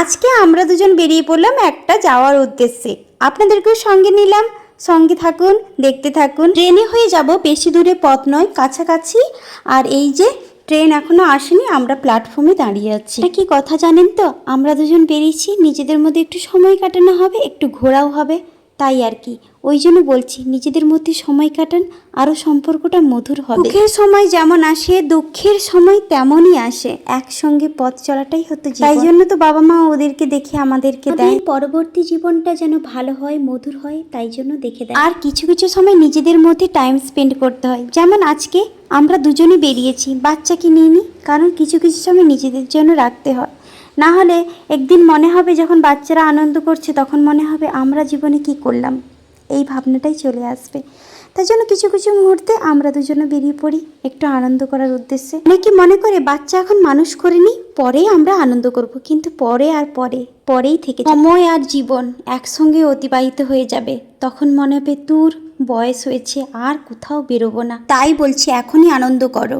আজকে আমরা দুজন বেরিয়ে পড়লাম একটা যাওয়ার উদ্দেশ্যে। আপনাদেরকেও সঙ্গে নিলাম। সঙ্গে থাকুন, দেখতে থাকুন। ট্রেনে হয়ে যাব, বেশি দূরে পথ নয়, কাছাকাছি। আর এই যে, ট্রেন এখনও আসেনি, আমরা প্ল্যাটফর্মে দাঁড়িয়ে আছি। কি কথা জানেন তো? আমরা দুজন বেরিয়েছি, নিজেদের মধ্যে একটু সময় কাটানো হবে, একটু ঘোরাও হবে। তাই আর কি। ওই জন্য বলছি নিজেদের মধ্যে সময় কাটান আরও সম্পর্কটা মধুর হবে। সুখের সময় যেমন আসে দুঃখের সময় তেমনই আসে। একসঙ্গে পথ চলাটাই হতো। তাই জন্য তো বাবা মা ওদেরকে দেখে আমাদেরকে দেয়। পরবর্তী জীবনটা যেন ভালো হয় মধুর হয় তাই জন্য দেখে দেয়। আর কিছু কিছু সময় নিজেদের মধ্যে টাইম স্পেন্ড করতে হয়। যেমন আজকে আমরা দুজনই বেরিয়েছি বাচ্চাকে নিয়ে নিই কারণ কিছু কিছু সময় নিজেদের জন্য রাখতে হয়। না হলে একদিন মনে হবে যখন বাচ্চারা আনন্দ করছে তখন মনে হবে আমরা জীবনে কি করলাম। এই ভাবনাটাই চলে আসবে। তাই জন্য কিছু কিছু মুহূর্তে আমরা দুজনে বেরিয়ে পড়ি একটু আনন্দ করার উদ্দেশ্যে। অনেকে মনে করে বাচ্চা এখন মানুষ করে করিনি পরে আমরা আনন্দ করব। কিন্তু পরে আর পরে, পরেই থেকে সময় আর জীবন একসঙ্গে অতিবাহিত হয়ে যাবে। তখন মনে হবে তোর বয়স হয়েছে, আর কোথাও বেরোবো না। তাই বলছি, এখনই আনন্দ করো।